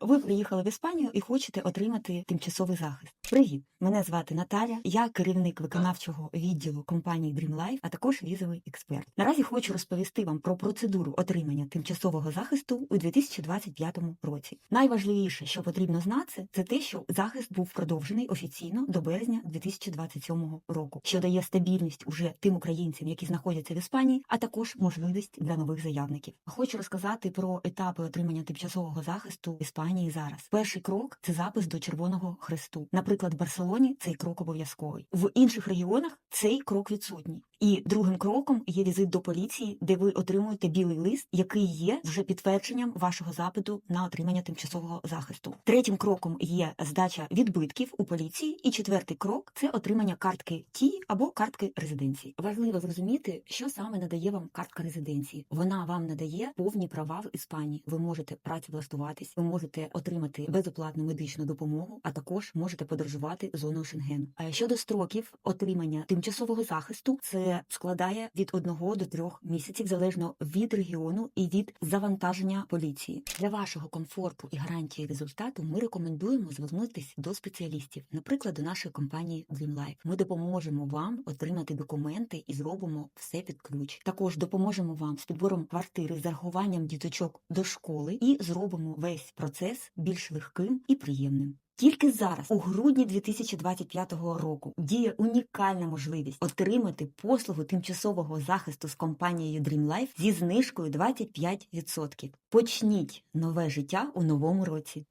Ви приїхали в Іспанію і хочете отримати тимчасовий захист. Привіт! Мене звати Наталя. Я керівник виконавчого відділу компанії DreamLife, а також візовий експерт. Наразі хочу розповісти вам про процедуру отримання тимчасового захисту у 2025 році. Найважливіше, що потрібно знати, це те, що захист був продовжений офіційно до березня 2027 року, що дає стабільність уже тим українцям, які знаходяться в Іспанії, а також можливість для нових заявників. Хочу розказати про етапи отримання тимчасового захисту в Іспанії зараз. Перший крок це запис до Червоного Хресту. Наприклад, в Барселоні цей крок обов'язковий. В інших регіонах цей крок відсутній. І другим кроком є візит до поліції, де ви отримуєте білий лист, який є вже підтвердженням вашого запиту на отримання тимчасового захисту. Третім кроком є здача відбитків у поліції, і четвертий крок це отримання картки Ті або картки резиденції. Важливо зрозуміти, що саме надає вам картка резиденції. Вона вам надає повні права в Іспанії. Ви можете працевлаштуватись, ви можете отримати безоплатну медичну допомогу, а також можете подорожувати зоною Шенгену. А щодо строків отримання тимчасового захисту, це складає від одного до трьох місяців залежно від регіону і від завантаження поліції. Для вашого комфорту і гарантії результату ми рекомендуємо звернутися до спеціалістів, наприклад, до нашої компанії DreamLife. Ми допоможемо вам отримати документи і зробимо все під ключ. Також допоможемо вам з підбором квартири, з зарахуванням діточок до школи і зробимо весь процес більш легким і приємним. Тільки зараз, у грудні 2025 року, діє унікальна можливість отримати послугу тимчасового захисту з компанією DreamLife зі знижкою 25%. Почніть нове життя у новому році.